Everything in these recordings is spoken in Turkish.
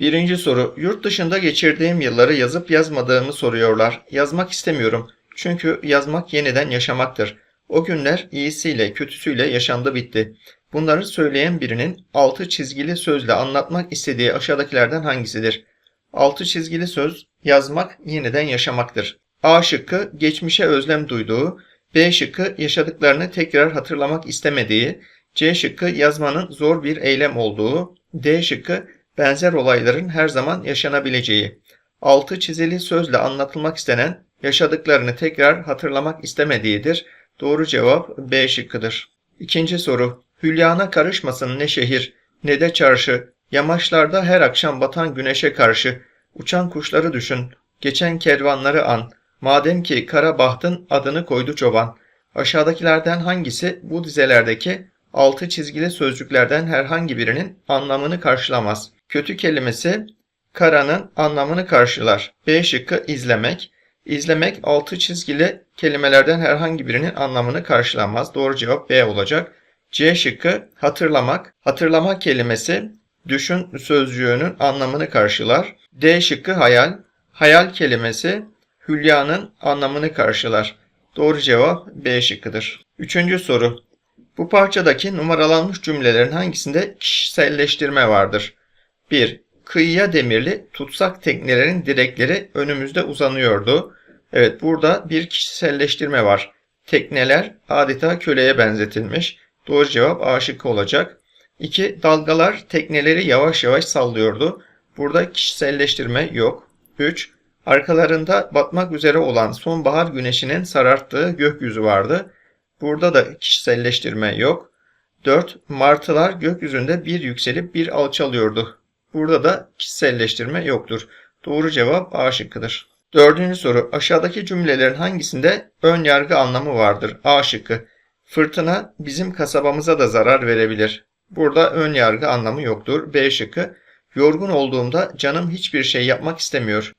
Birinci soru. Yurt dışında geçirdiğim yılları yazıp yazmadığımı soruyorlar. Yazmak istemiyorum. Çünkü yazmak yeniden yaşamaktır. O günler iyisiyle kötüsüyle yaşandı bitti. Bunları söyleyen birinin altı çizgili sözle anlatmak istediği aşağıdakilerden hangisidir? Altı çizgili söz yazmak yeniden yaşamaktır. A şıkkı geçmişe özlem duyduğu, B şıkkı yaşadıklarını tekrar hatırlamak istemediği, C şıkkı yazmanın zor bir eylem olduğu, D şıkkı benzer olayların her zaman yaşanabileceği. Altı çizili sözle anlatılmak istenen yaşadıklarını tekrar hatırlamak istemediğidir. Doğru cevap B şıkkıdır. İkinci soru. Hülyana karışmasın ne şehir ne de çarşı. Yamaçlarda her akşam batan güneşe karşı. Uçan kuşları düşün. Geçen kervanları an. Madem ki kara bahtın adını koydu çoban. Aşağıdakilerden hangisi bu dizelerdeki altı çizgili sözcüklerden herhangi birinin anlamını karşılamaz? Kötü kelimesi karanın anlamını karşılar. B şıkkı izlemek. İzlemek altı çizgili kelimelerden herhangi birinin anlamını karşılamaz. Doğru cevap B olacak. C şıkkı hatırlamak. Hatırlamak kelimesi düşün sözcüğünün anlamını karşılar. D şıkkı hayal. Hayal kelimesi hülyanın anlamını karşılar. Doğru cevap B şıkkıdır. Üçüncü soru. Bu parçadaki numaralanmış cümlelerin hangisinde kişiselleştirme vardır? 1. Kıyıya demirli tutsak teknelerin direkleri önümüzde uzanıyordu. Evet burada bir kişiselleştirme var. Tekneler adeta köleye benzetilmiş. Doğru cevap A şıkkı olacak. 2. Dalgalar tekneleri yavaş yavaş sallıyordu. Burada kişiselleştirme yok. 3. Arkalarında batmak üzere olan sonbahar güneşinin sararttığı gökyüzü vardı. Burada da kişiselleştirme yok. 4. Martılar gökyüzünde bir yükselip bir alçalıyordu. Burada da kişiselleştirme yoktur. Doğru cevap A şıkkıdır. Dördüncü soru. Aşağıdaki cümlelerin hangisinde ön yargı anlamı vardır? A şıkkı. Fırtına bizim kasabamıza da zarar verebilir. Burada ön yargı anlamı yoktur. B şıkkı. Yorgun olduğumda canım hiçbir şey yapmak istemiyor.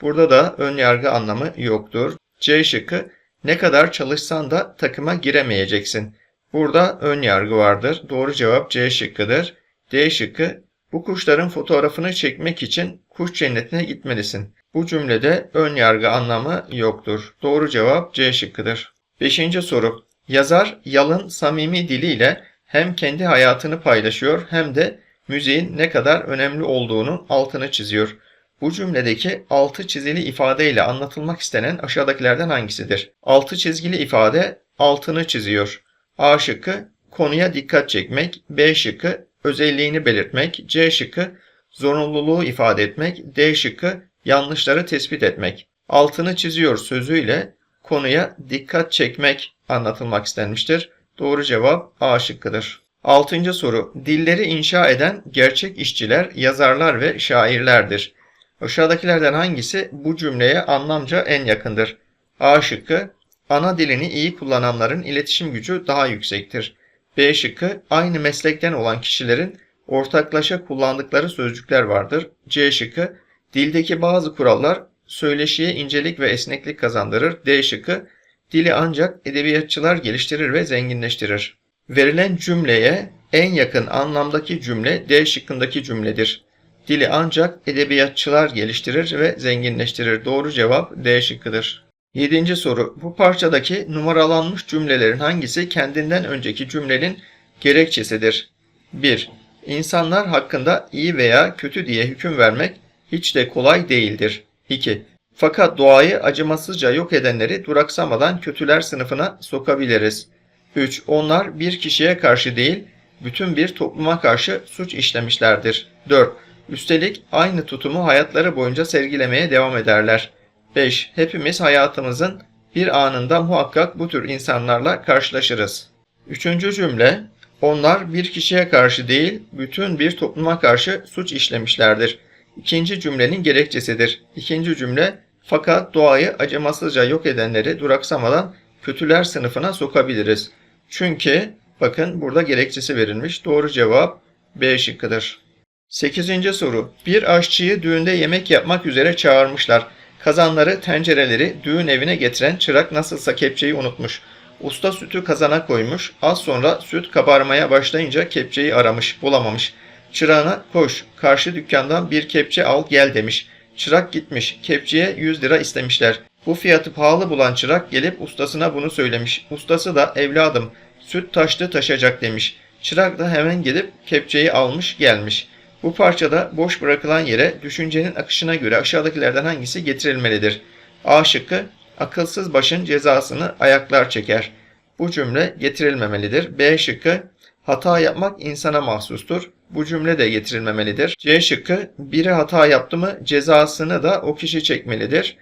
Burada da ön yargı anlamı yoktur. C şıkkı. Ne kadar çalışsan da takıma giremeyeceksin. Burada ön yargı vardır. Doğru cevap C şıkkıdır. D şıkkı. Bu kuşların fotoğrafını çekmek için kuş cennetine gitmelisin. Bu cümlede ön yargı anlamı yoktur. Doğru cevap C şıkkıdır. Beşinci soru. Yazar yalın samimi diliyle hem kendi hayatını paylaşıyor hem de müziğin ne kadar önemli olduğunu altını çiziyor. Bu cümledeki altı çizili ifadeyle anlatılmak istenen aşağıdakilerden hangisidir? Altı çizgili ifade altını çiziyor. A şıkkı konuya dikkat çekmek, B şıkkı özelliğini belirtmek, C şıkkı zorunluluğu ifade etmek, D şıkkı yanlışları tespit etmek. Altını çiziyor sözüyle konuya dikkat çekmek anlatılmak istenmiştir. Doğru cevap A şıkkıdır. Altıncı soru. Dilleri inşa eden gerçek işçiler, yazarlar ve şairlerdir. Aşağıdakilerden hangisi bu cümleye anlamca en yakındır? A şıkkı. Ana dilini iyi kullananların iletişim gücü daha yüksektir. B şıkkı. Aynı meslekten olan kişilerin ortaklaşa kullandıkları sözcükler vardır. C şıkkı. Dildeki bazı kurallar söyleşiye incelik ve esneklik kazandırır. D şıkkı. Dili ancak edebiyatçılar geliştirir ve zenginleştirir. Verilen cümleye en yakın anlamdaki cümle D şıkkındaki cümledir. Dili ancak edebiyatçılar geliştirir ve zenginleştirir. Doğru cevap D şıkkıdır. Yedinci soru. Bu parçadaki numaralanmış cümlelerin hangisi kendinden önceki cümlenin gerekçesidir? 1. İnsanlar hakkında iyi veya kötü diye hüküm vermek hiç de kolay değildir. 2. Fakat doğayı acımasızca yok edenleri duraksamadan kötüler sınıfına sokabiliriz. 3. Onlar bir kişiye karşı değil, bütün bir topluma karşı suç işlemişlerdir. 4. Üstelik aynı tutumu hayatları boyunca sergilemeye devam ederler. 5. Hepimiz hayatımızın bir anında muhakkak bu tür insanlarla karşılaşırız. Üçüncü cümle, onlar bir kişiye karşı değil, bütün bir topluma karşı suç işlemişlerdir. İkinci cümlenin gerekçesidir. İkinci cümle, fakat doğayı acımasızca yok edenleri duraksamadan kötüler sınıfına sokabiliriz. Çünkü bakın burada gerekçesi verilmiş. Doğru cevap B şıkkıdır. Sekizinci soru. Bir aşçıyı düğünde yemek yapmak üzere çağırmışlar. Kazanları, tencereleri düğün evine getiren çırak nasılsa kepçeyi unutmuş. Usta sütü kazana koymuş. Az sonra süt kabarmaya başlayınca kepçeyi aramış, bulamamış. Çırağına koş, karşı dükkandan bir kepçe al gel demiş. Çırak gitmiş, kepçeye 100 lira istemişler. Bu fiyatı pahalı bulan çırak gelip ustasına bunu söylemiş. Ustası da evladım süt taştı taşacak demiş. Çırak da hemen gidip kepçeyi almış gelmiş. Bu parçada boş bırakılan yere düşüncenin akışına göre aşağıdakilerden hangisi getirilmelidir? A şıkkı akılsız başın cezasını ayaklar çeker. Bu cümle getirilmemelidir. B şıkkı hata yapmak insana mahsustur. Bu cümle de getirilmemelidir. C şıkkı biri hata yaptı mı cezasını da o kişi çekmelidir.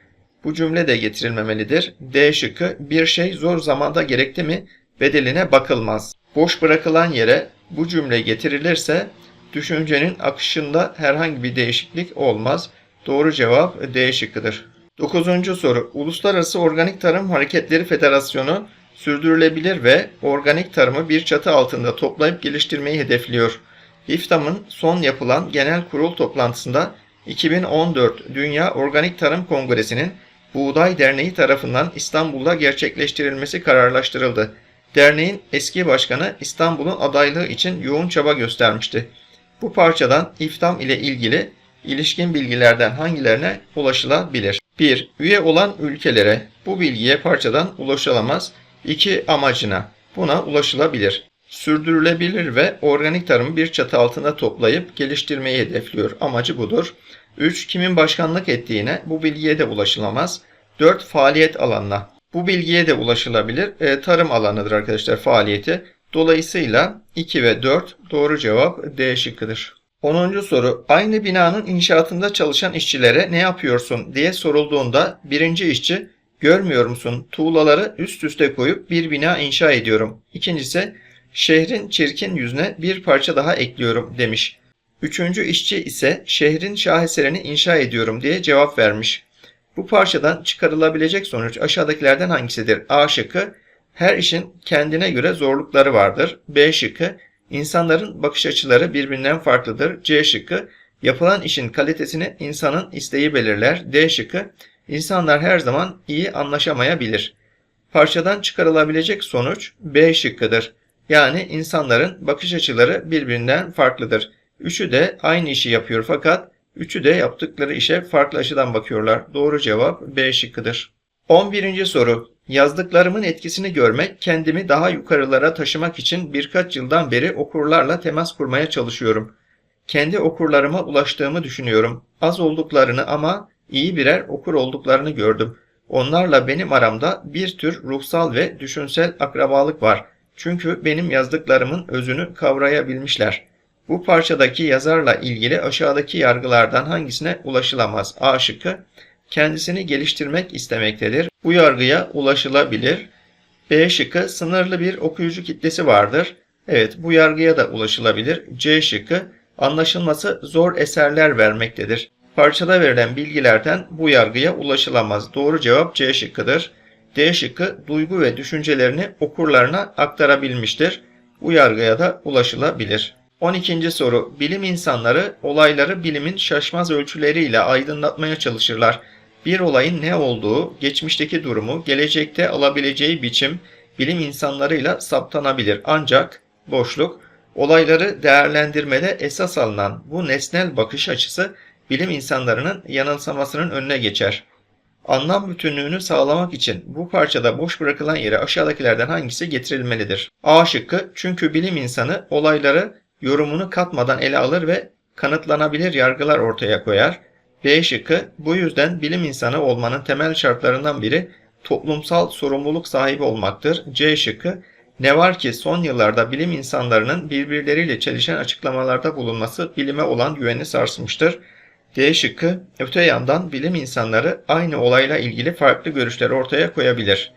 Bu cümle de getirilmemelidir. D şıkkı bir şey zor zamanda gerekti mi bedeline bakılmaz. Boş bırakılan yere bu cümle getirilirse düşüncenin akışında herhangi bir değişiklik olmaz. Doğru cevap D şıkkıdır. 9. soru. Uluslararası Organik Tarım Hareketleri Federasyonu sürdürülebilir ve organik tarımı bir çatı altında toplayıp geliştirmeyi hedefliyor. İFTAM'ın son yapılan genel kurul toplantısında 2014 Dünya Organik Tarım Kongresi'nin Buğday Derneği tarafından İstanbul'da gerçekleştirilmesi kararlaştırıldı. Derneğin eski başkanı İstanbul'un adaylığı için yoğun çaba göstermişti. Bu parçadan İFTAM ile ilgili ilişkin bilgilerden hangilerine ulaşılabilir? 1. Üye olan ülkelere bu bilgiye parçadan ulaşılamaz. 2. Amacına buna ulaşılabilir. Sürdürülebilir ve organik tarımı bir çatı altında toplayıp geliştirmeyi hedefliyor. Amacı budur. 3. Kimin başkanlık ettiğine bu bilgiye de ulaşılamaz. 4. Faaliyet alanına. Bu bilgiye de ulaşılabilir. E, tarım alanıdır arkadaşlar faaliyeti. Dolayısıyla 2 ve 4 doğru cevap D şıkkıdır. 10. soru. Aynı binanın inşaatında çalışan işçilere ne yapıyorsun diye sorulduğunda birinci işçi görmüyor musun tuğlaları üst üste koyup bir bina inşa ediyorum. İkincisi şehrin çirkin yüzüne bir parça daha ekliyorum demiş. Üçüncü işçi ise şehrin şaheserini inşa ediyorum diye cevap vermiş. Bu parçadan çıkarılabilecek sonuç aşağıdakilerden hangisidir? A şıkkı her işin kendine göre zorlukları vardır. B şıkkı insanların bakış açıları birbirinden farklıdır. C şıkkı yapılan işin kalitesini insanın isteği belirler. D şıkkı insanlar her zaman iyi anlaşamayabilir. Parçadan çıkarılabilecek sonuç B şıkkıdır. Yani insanların bakış açıları birbirinden farklıdır. Üçü de aynı işi yapıyor fakat üçü de yaptıkları işe farklı açıdan bakıyorlar. Doğru cevap B şıkkıdır. 11. soru. Yazdıklarımın etkisini görmek, kendimi daha yukarılara taşımak için birkaç yıldan beri okurlarla temas kurmaya çalışıyorum. Kendi okurlarıma ulaştığımı düşünüyorum. Az olduklarını ama iyi birer okur olduklarını gördüm. Onlarla benim aramda bir tür ruhsal ve düşünsel akrabalık var. Çünkü benim yazdıklarımın özünü kavrayabilmişler. Bu parçadaki yazarla ilgili aşağıdaki yargılardan hangisine ulaşılamaz? A şıkkı kendisini geliştirmek istemektedir. Bu yargıya ulaşılabilir. B şıkkı sınırlı bir okuyucu kitlesi vardır. Evet bu yargıya da ulaşılabilir. C şıkkı anlaşılması zor eserler vermektedir. Parçada verilen bilgilerden bu yargıya ulaşılamaz. Doğru cevap C şıkkıdır. D şıkkı duygu ve düşüncelerini okurlarına aktarabilmiştir. Bu yargıya da ulaşılabilir. 12. soru. Bilim insanları olayları bilimin şaşmaz ölçüleriyle aydınlatmaya çalışırlar. Bir olayın ne olduğu, geçmişteki durumu, gelecekte alabileceği biçim bilim insanlarıyla saptanabilir. Ancak boşluk, olayları değerlendirmede esas alınan bu nesnel bakış açısı bilim insanlarının yanılsamasının önüne geçer. Anlam bütünlüğünü sağlamak için bu parçada boş bırakılan yere aşağıdakilerden hangisi getirilmelidir? A şıkkı çünkü bilim insanı olayları yorumunu katmadan ele alır ve kanıtlanabilir yargılar ortaya koyar. B şıkkı bu yüzden bilim insanı olmanın temel şartlarından biri toplumsal sorumluluk sahibi olmaktır. C şıkkı ne var ki son yıllarda bilim insanlarının birbirleriyle çelişen açıklamalarda bulunması bilime olan güveni sarsmıştır. D şıkkı öte yandan bilim insanları aynı olayla ilgili farklı görüşler ortaya koyabilir.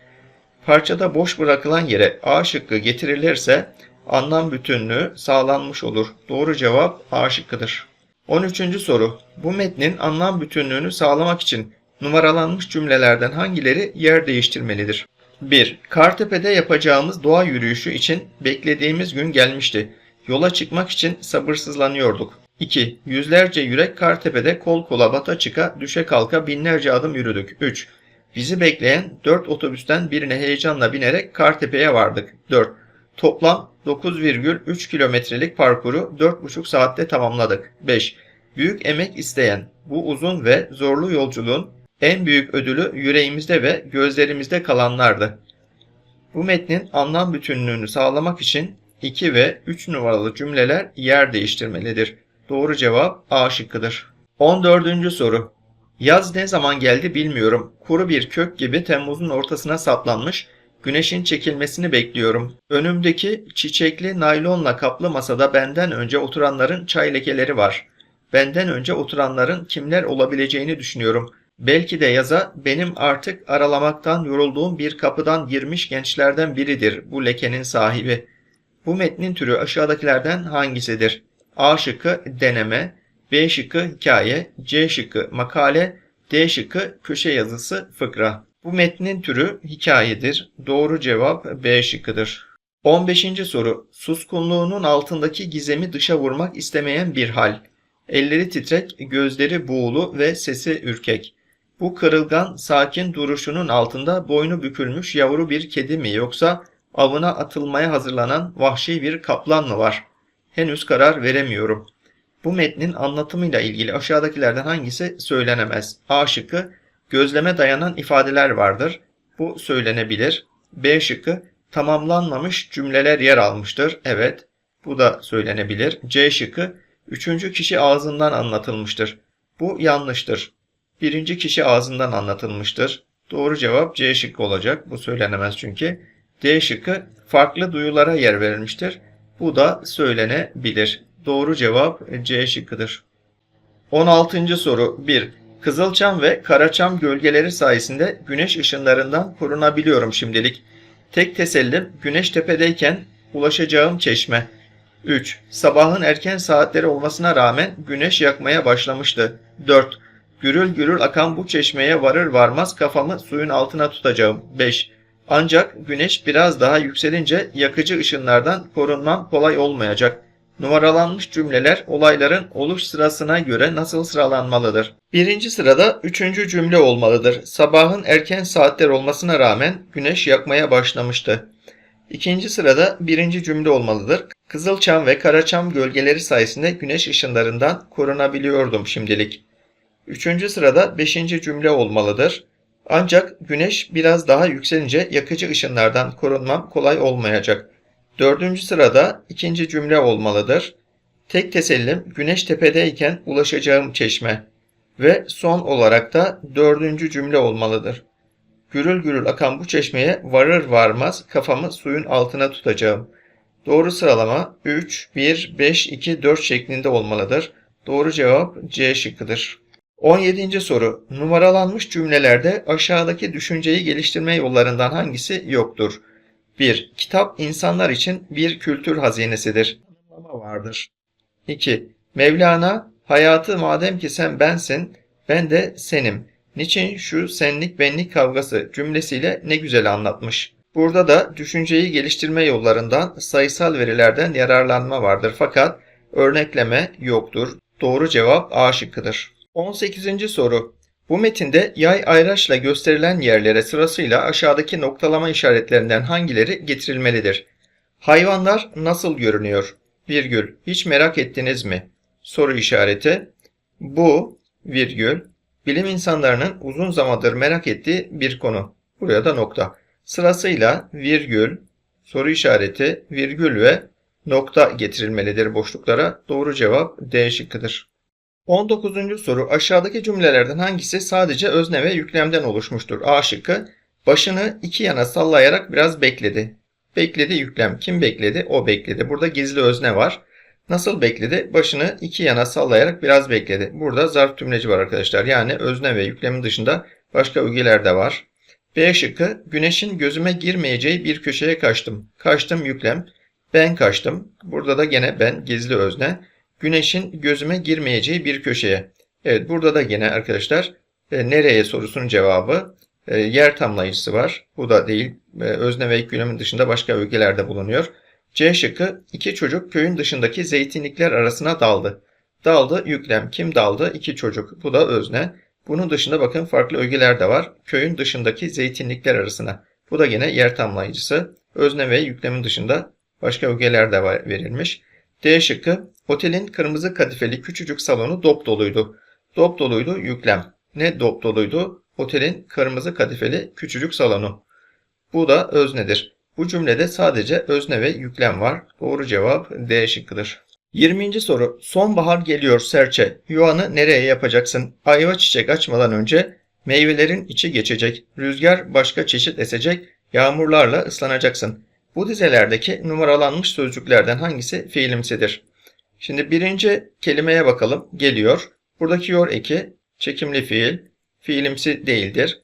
Parçada boş bırakılan yere A şıkkı getirilirse anlam bütünlüğü sağlanmış olur. Doğru cevap A şıkkıdır. 13. soru. Bu metnin anlam bütünlüğünü sağlamak için numaralanmış cümlelerden hangileri yer değiştirmelidir? 1. Kartepe'de yapacağımız doğa yürüyüşü için beklediğimiz gün gelmişti. Yola çıkmak için sabırsızlanıyorduk. 2. Yüzlerce yürek Kartepe'de kol kola bata çıka düşe kalka binlerce adım yürüdük. 3. Bizi bekleyen 4 otobüsten birine heyecanla binerek Kartepe'ye vardık. 4. Toplam 9,3 kilometrelik parkuru 4,5 saatte tamamladık. 5. Büyük emek isteyen bu uzun ve zorlu yolculuğun en büyük ödülü yüreğimizde ve gözlerimizde kalanlardı. Bu metnin anlam bütünlüğünü sağlamak için 2 ve 3 numaralı cümleler yer değiştirmelidir. Doğru cevap A şıkkıdır. 14. soru. Yaz ne zaman geldi bilmiyorum. Kuru bir kök gibi Temmuz'un ortasına saplanmış, güneşin çekilmesini bekliyorum. Önümdeki çiçekli naylonla kaplı masada benden önce oturanların çay lekeleri var. Benden önce oturanların kimler olabileceğini düşünüyorum. Belki de yaza benim artık aralamaktan yorulduğum bir kapıdan girmiş gençlerden biridir bu lekenin sahibi. Bu metnin türü aşağıdakilerden hangisidir? A şıkkı deneme, B şıkkı hikaye, C şıkkı makale, D şıkkı köşe yazısı fıkra. Bu metnin türü hikayedir. Doğru cevap B şıkkıdır. 15. soru. Suskunluğunun altındaki gizemi dışa vurmak istemeyen bir hal. Elleri titrek, gözleri buğulu ve sesi ürkek. Bu kırılgan, sakin duruşunun altında boynu bükülmüş yavru bir kedi mi yoksa avına atılmaya hazırlanan vahşi bir kaplan mı var? Henüz karar veremiyorum. Bu metnin anlatımıyla ilgili aşağıdakilerden hangisi söylenemez? A şıkkı gözleme dayanan ifadeler vardır. Bu söylenebilir. B şıkkı tamamlanmamış cümleler yer almıştır. Evet, bu da söylenebilir. C şıkkı üçüncü kişi ağzından anlatılmıştır. Bu yanlıştır. Birinci kişi ağzından anlatılmıştır. Doğru cevap C şıkkı olacak. Bu söylenemez çünkü. D şıkkı farklı duyulara yer verilmiştir. Bu da söylenebilir. Doğru cevap C şıkkıdır. 16. soru 1. Kızılçam ve Karaçam gölgeleri sayesinde güneş ışınlarından korunabiliyorum şimdilik. Tek tesellim güneş tepedeyken ulaşacağım çeşme. 3. Sabahın erken saatleri olmasına rağmen güneş yakmaya başlamıştı. 4. Gürül gürül akan bu çeşmeye varır varmaz kafamı suyun altına tutacağım. 5. Ancak güneş biraz daha yükselince yakıcı ışınlardan korunmam kolay olmayacak. Numaralanmış cümleler olayların oluş sırasına göre nasıl sıralanmalıdır? Birinci sırada üçüncü cümle olmalıdır. Sabahın erken saatler olmasına rağmen güneş yakmaya başlamıştı. İkinci sırada birinci cümle olmalıdır. Kızılçam ve Karaçam gölgeleri sayesinde güneş ışınlarından korunabiliyordum şimdilik. Üçüncü sırada beşinci cümle olmalıdır. Ancak güneş biraz daha yükselince yakıcı ışınlardan korunmam kolay olmayacak. Dördüncü sırada ikinci cümle olmalıdır. Tek tesellim güneş tepedeyken ulaşacağım çeşme. Ve son olarak da dördüncü cümle olmalıdır. Gürül gürül akan bu çeşmeye varır varmaz kafamı suyun altına tutacağım. Doğru sıralama 3, 1, 5, 2, 4 şeklinde olmalıdır. Doğru cevap C şıkkıdır. 17. soru. Numaralanmış cümlelerde aşağıdaki düşünceyi geliştirme yollarından hangisi yoktur? 1. Kitap insanlar için bir kültür hazinesidir. Anlama vardır. 2. Mevlana, hayatı madem ki sen bensin, ben de senim. Niçin şu senlik benlik kavgası cümlesiyle ne güzel anlatmış. Burada da düşünceyi geliştirme yollarından sayısal verilerden yararlanma vardır fakat örnekleme yoktur. Doğru cevap A şıkkıdır. 18. soru. Bu metinde yay ayraçla gösterilen yerlere sırasıyla aşağıdaki noktalama işaretlerinden hangileri getirilmelidir? Hayvanlar nasıl görünüyor? Virgül. Hiç merak ettiniz mi? Soru işareti. Bu virgül bilim insanlarının uzun zamandır merak ettiği bir konu. Buraya da nokta. Sırasıyla virgül, soru işareti, virgül ve nokta getirilmelidir boşluklara. Doğru cevap D şıkkıdır. 19. soru aşağıdaki cümlelerden hangisi sadece özne ve yüklemden oluşmuştur? A şıkkı başını iki yana sallayarak biraz bekledi. Bekledi yüklem. Kim bekledi? O bekledi. Burada gizli özne var. Nasıl bekledi? Başını iki yana sallayarak biraz bekledi. Burada zarf tümleci var arkadaşlar. Yani özne ve yüklemin dışında başka ögeler de var. B şıkkı güneşin gözüme girmeyeceği bir köşeye kaçtım. Kaçtım yüklem. Ben kaçtım. Burada da gene ben gizli özne güneşin gözüme girmeyeceği bir köşeye. Evet burada da gene arkadaşlar e, nereye sorusunun cevabı e, yer tamlayıcısı var. Bu da değil. E, özne ve ekgünemin dışında başka ögelerde bulunuyor. C şıkkı iki çocuk köyün dışındaki zeytinlikler arasına daldı. Daldı yüklem. Kim daldı? İki çocuk. Bu da özne. Bunun dışında bakın farklı ögeler de var. Köyün dışındaki zeytinlikler arasına. Bu da yine yer tamlayıcısı. Özne ve yüklemin dışında başka ögeler de verilmiş. D şıkkı otelin kırmızı kadifeli küçücük salonu dop doluydu. Dop doluydu yüklem. Ne dop doluydu? Otelin kırmızı kadifeli küçücük salonu. Bu da öznedir. Bu cümlede sadece özne ve yüklem var. Doğru cevap D şıkkıdır. 20. soru. Sonbahar geliyor serçe. Yuvanı nereye yapacaksın? Ayva çiçek açmadan önce meyvelerin içi geçecek. Rüzgar başka çeşit esecek. Yağmurlarla ıslanacaksın. Bu dizelerdeki numaralanmış sözcüklerden hangisi fiilimsidir? Şimdi birinci kelimeye bakalım. Geliyor. Buradaki yor eki çekimli fiil. Fiilimsi değildir.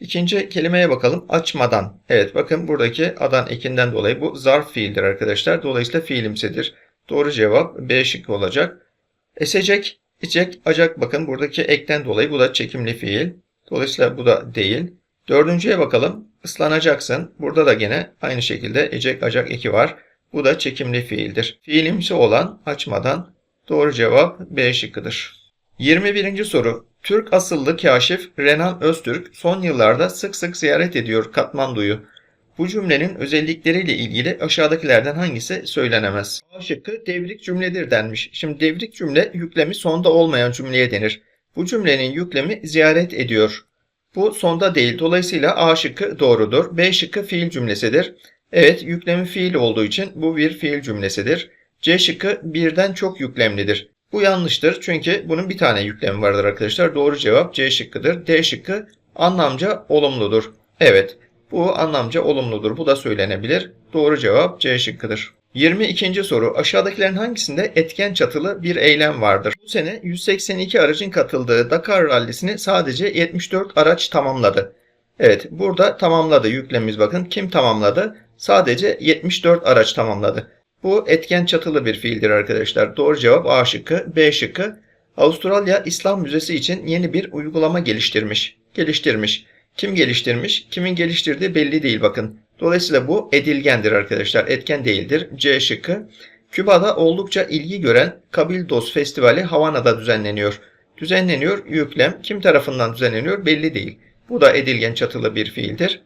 İkinci kelimeye bakalım. Açmadan. Evet bakın buradaki adan ekinden dolayı bu zarf fiildir arkadaşlar. Dolayısıyla fiilimsidir. Doğru cevap B şıkkı olacak. Esecek, içecek, acak bakın buradaki ekten dolayı bu da çekimli fiil. Dolayısıyla bu da değil. Dördüncüye bakalım. Islanacaksın. Burada da gene aynı şekilde ecek, acak eki var. Bu da çekimli fiildir. Fiilimsi olan açmadan doğru cevap B şıkkıdır. 21. soru. Türk asıllı kaşif Renan Öztürk son yıllarda sık sık ziyaret ediyor Katmandu'yu. Bu cümlenin özellikleriyle ilgili aşağıdakilerden hangisi söylenemez? A şıkkı devrik cümledir denmiş. Şimdi devrik cümle yüklemi sonda olmayan cümleye denir. Bu cümlenin yüklemi ziyaret ediyor. Bu sonda değil. Dolayısıyla A şıkkı doğrudur. B şıkkı fiil cümlesidir. Evet yüklemi fiil olduğu için bu bir fiil cümlesidir. C şıkkı birden çok yüklemlidir. Bu yanlıştır çünkü bunun bir tane yüklemi vardır arkadaşlar. Doğru cevap C şıkkıdır. D şıkkı anlamca olumludur. Evet bu anlamca olumludur. Bu da söylenebilir. Doğru cevap C şıkkıdır. 22. soru. Aşağıdakilerin hangisinde etken çatılı bir eylem vardır? Bu sene 182 aracın katıldığı Dakar rallisini sadece 74 araç tamamladı. Evet burada tamamladı yüklemimiz bakın. Kim tamamladı? Sadece 74 araç tamamladı. Bu etken çatılı bir fiildir arkadaşlar. Doğru cevap A şıkkı. B şıkkı. Avustralya İslam Müzesi için yeni bir uygulama geliştirmiş. Geliştirmiş. Kim geliştirmiş? Kimin geliştirdiği belli değil bakın. Dolayısıyla bu edilgendir arkadaşlar. Etken değildir. C şıkkı. Küba'da oldukça ilgi gören Cabildos Festivali Havana'da düzenleniyor. Düzenleniyor, yüklem kim tarafından düzenleniyor belli değil. Bu da edilgen çatılı bir fiildir.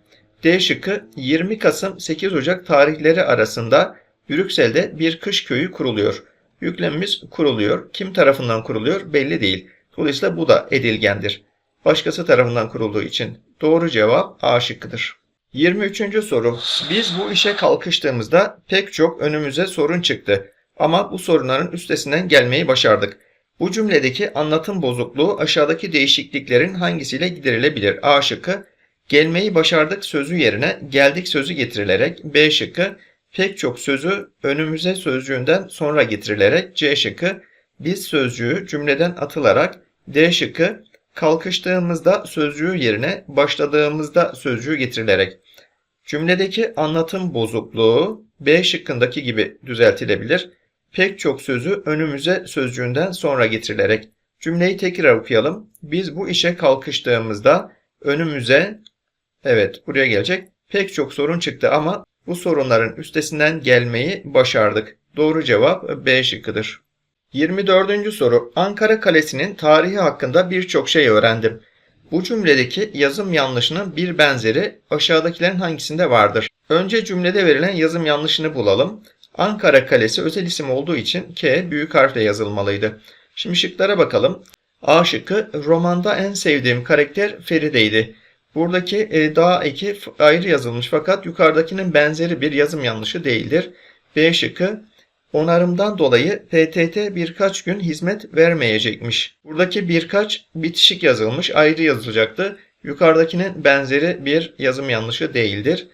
D şıkkı 20 Kasım 8 Ocak tarihleri arasında Brüksel'de bir kış köyü kuruluyor. Yüklemimiz kuruluyor. Kim tarafından kuruluyor belli değil. Dolayısıyla bu da edilgendir. Başkası tarafından kurulduğu için doğru cevap A şıkkıdır. 23. soru. Biz bu işe kalkıştığımızda pek çok önümüze sorun çıktı. Ama bu sorunların üstesinden gelmeyi başardık. Bu cümledeki anlatım bozukluğu aşağıdaki değişikliklerin hangisiyle giderilebilir? A şıkkı gelmeyi başardık sözü yerine geldik sözü getirilerek B şıkkı pek çok sözü önümüze sözcüğünden sonra getirilerek C şıkkı biz sözcüğü cümleden atılarak D şıkkı kalkıştığımızda sözcüğü yerine başladığımızda sözcüğü getirilerek. Cümledeki anlatım bozukluğu B şıkkındaki gibi düzeltilebilir. Pek çok sözü önümüze sözcüğünden sonra getirilerek. Cümleyi tekrar okuyalım. Biz bu işe kalkıştığımızda önümüze evet buraya gelecek. Pek çok sorun çıktı ama bu sorunların üstesinden gelmeyi başardık. Doğru cevap B şıkkıdır. 24. soru. Ankara Kalesi'nin tarihi hakkında birçok şey öğrendim. Bu cümledeki yazım yanlışının bir benzeri aşağıdakilerin hangisinde vardır? Önce cümlede verilen yazım yanlışını bulalım. Ankara Kalesi özel isim olduğu için K büyük harfle yazılmalıydı. Şimdi şıklara bakalım. A şıkkı romanda en sevdiğim karakter Feride'ydi. Buradaki e, daha eki ayrı yazılmış fakat yukarıdakinin benzeri bir yazım yanlışı değildir. B şıkkı onarımdan dolayı PTT birkaç gün hizmet vermeyecekmiş. Buradaki birkaç bitişik yazılmış ayrı yazılacaktı. Yukarıdakinin benzeri bir yazım yanlışı değildir.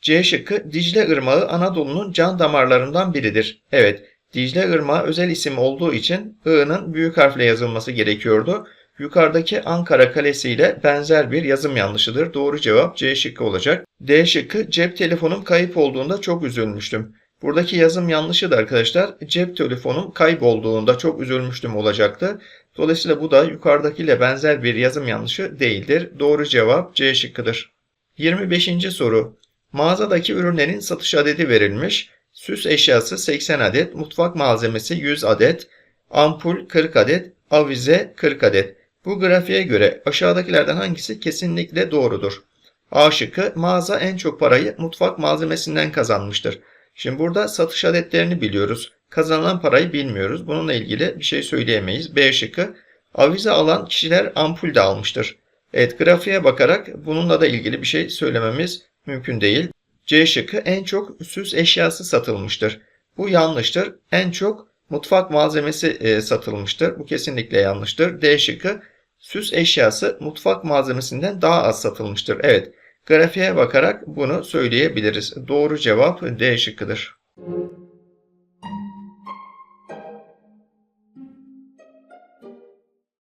C şıkkı Dicle Irmağı Anadolu'nun can damarlarından biridir. Evet, Dicle Irmağı özel isim olduğu için I'nın büyük harfle yazılması gerekiyordu. Yukarıdaki Ankara Kalesi ile benzer bir yazım yanlışıdır. Doğru cevap C şıkkı olacak. D şıkkı cep telefonum kayıp olduğunda çok üzülmüştüm. Buradaki yazım yanlışı da arkadaşlar cep telefonum kaybolduğunda çok üzülmüştüm olacaktı. Dolayısıyla bu da yukarıdakiyle benzer bir yazım yanlışı değildir. Doğru cevap C şıkkıdır. 25. soru. Mağazadaki ürünlerin satış adedi verilmiş. Süs eşyası 80 adet, mutfak malzemesi 100 adet, ampul 40 adet, avize 40 adet. Bu grafiğe göre aşağıdakilerden hangisi kesinlikle doğrudur? A şıkkı mağaza en çok parayı mutfak malzemesinden kazanmıştır. Şimdi burada satış adetlerini biliyoruz. Kazanılan parayı bilmiyoruz. Bununla ilgili bir şey söyleyemeyiz. B şıkkı avize alan kişiler ampul de almıştır. Evet grafiğe bakarak bununla da ilgili bir şey söylememiz mümkün değil. C şıkkı en çok süs eşyası satılmıştır. Bu yanlıştır. En çok mutfak malzemesi e, satılmıştır. Bu kesinlikle yanlıştır. D şıkkı süs eşyası mutfak malzemesinden daha az satılmıştır. Evet Grafiğe bakarak bunu söyleyebiliriz. Doğru cevap D şıkkıdır.